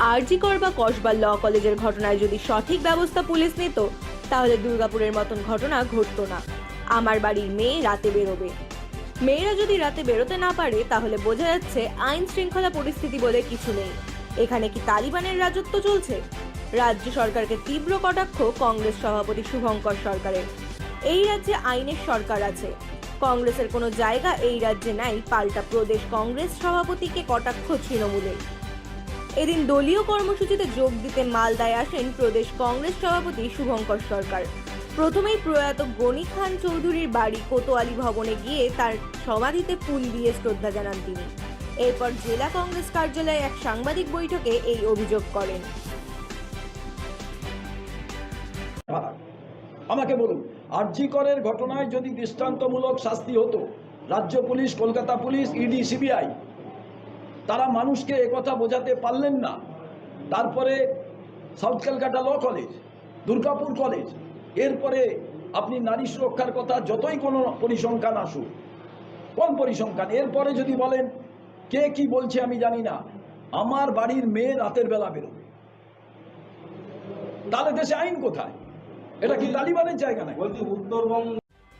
আরজিকর বা কসবা ল কলেজের ঘটনায় যদি সঠিক ব্যবস্থা পুলিশ নিত, তাহলে দুর্গাপুরের মতন ঘটনা ঘটতো না। আমার বাড়ির মেয়ে রাতে বেরোবে। মেয়েরা যদি রাতে বেরোতে না পারে, তাহলে বোঝা যাচ্ছে আইন শৃঙ্খলা পরিস্থিতি বলে কিছু নেই। এখানে কি তালিবানের রাজত্ব চলছে? রাজ্য সরকারকে তীব্র কটাক্ষ কংগ্রেস সভাপতি শুভঙ্কর সরকারের। এই রাজ্যে আইনের সরকার আছে। কংগ্রেসের কোনো জায়গা এই রাজ্যে নাই, পাল্টা প্রদেশ কংগ্রেস সভাপতিকে কটাক্ষ তৃণমূলের। এদিন দলীয় কর্মসূচিতে যোগ দিতে মালদায় আসেন প্রদেশ কংগ্রেস সভাপতি শুভঙ্কর সরকার। প্রথমেই প্রয়াত গণি খান চৌধুরীর বাড়ি কোতোয়ালি ভবনে গিয়ে তার সমাধিতে ফুল দিয়ে শ্রদ্ধা জানান তিনি। এরপর জেলা কংগ্রেস কার্যালয়ে এক সাংবাদিক বৈঠকে এই অভিযোগ করেন। আমাকে বলুন, আরজি করের ঘটনায় যদি দৃষ্টান্তমূলক শাস্তি হতো, রাজ্য police, Kolkata police, ED, CBI তারা মানুষকে একথা বোঝাতে পারলেন না। তারপরে south Calcutta law college, Durgapur college, এরপরে আপনি নারী সুরক্ষার কথা যতই কোনো পরিসংখ্যান আসুক কোন পরিসংখ্যান, এরপরে যদি বলেন কে কি বলছে আমি জানি না, আমার বাড়ির মেয়ে রাতের বেলা বেরোবে। তাহলে দেশে আইন কোথায়? এটা কি তালিবানের জায়গা নাকি? বলছি উত্তরবঙ্গ